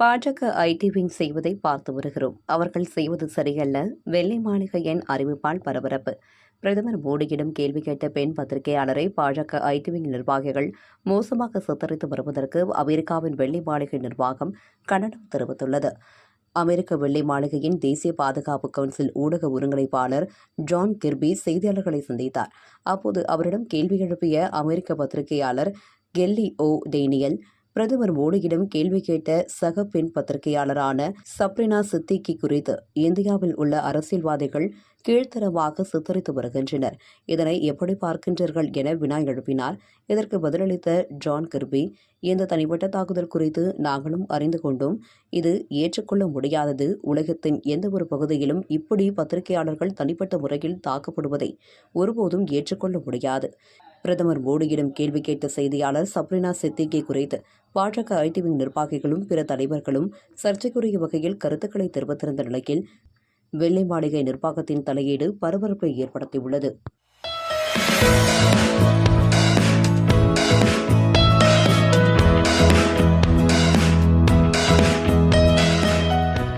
பாஜக IT wing செய்வதை பார்த்து வருகிறோம். அவர்கள் செய்வது சரியல்ல. வெள்ளை மாளிகையின் அறிவிப்பால் பரபரப்பு. பிரதமர் மோடியிடம் கேள்வி கேட்ட பெண் பத்திரிகையாளரை பாஜக ஐடி விங் நிர்வாகிகள் மோசமாக சித்தரித்து வருவதற்கு அமெரிக்காவின் வெள்ளை மாளிகை நிர்வாகம் கண்டனம் தெரிவித்துள்ளது. அமெரிக்க வெள்ளை மாளிகையின் தேசிய பாதுகாப்பு கவுன்சில் ஊடக ஒருங்கிணைப்பாளர் ஜான் கிர்பி செய்தியாளர்களை சந்தித்தார். அப்போது அவரிடம் கேள்வி எழுப்பிய அமெரிக்க பத்திரிகையாளர் கெல்லி ஓ டேனியல் பிரதமர் மோடியிடம் கேள்வி கேட்ட சக பெண் பத்திரிகையாளரான சப்ரினா சித்திகி குறித்து இந்தியாவில் உள்ள அரசியல்வாதிகள் கீழ்த்தரமாக சித்தரித்து வருகின்றனர். இதனை எப்படி பார்க்கின்றீர்கள் என வினா எழுப்பினார். இதற்கு பதிலளித்த ஜான் கிர்பி இந்த தனிப்பட்ட தாக்குதல் குறித்து நாங்களும் அறிந்து கொண்டோம். இது ஏற்றுக்கொள்ள முடியாதது. உலகத்தின் எந்த ஒரு பகுதியிலும் இப்படி பத்திரிகையாளர்கள் தனிப்பட்ட முறையில் தாக்கப்படுவதை ஒருபோதும் ஏற்றுக்கொள்ள முடியாது. பிரதமர் மோடியிடம் கேள்வி கேட்ட செய்தியாளர் சப்ரினா சித்திகை குறித்து பாஜக ஐடிவிங் நிர்வாகிகளும் பிற தலைவர்களும் சர்ச்சைக்குரிய வகையில் கருத்துக்களை தெரிவித்திருந்த நிலையில் வெள்ளை மாளிகை நிர்வாகத்தின் தலையீடு பரபரப்பை ஏற்படுத்தியுள்ளது.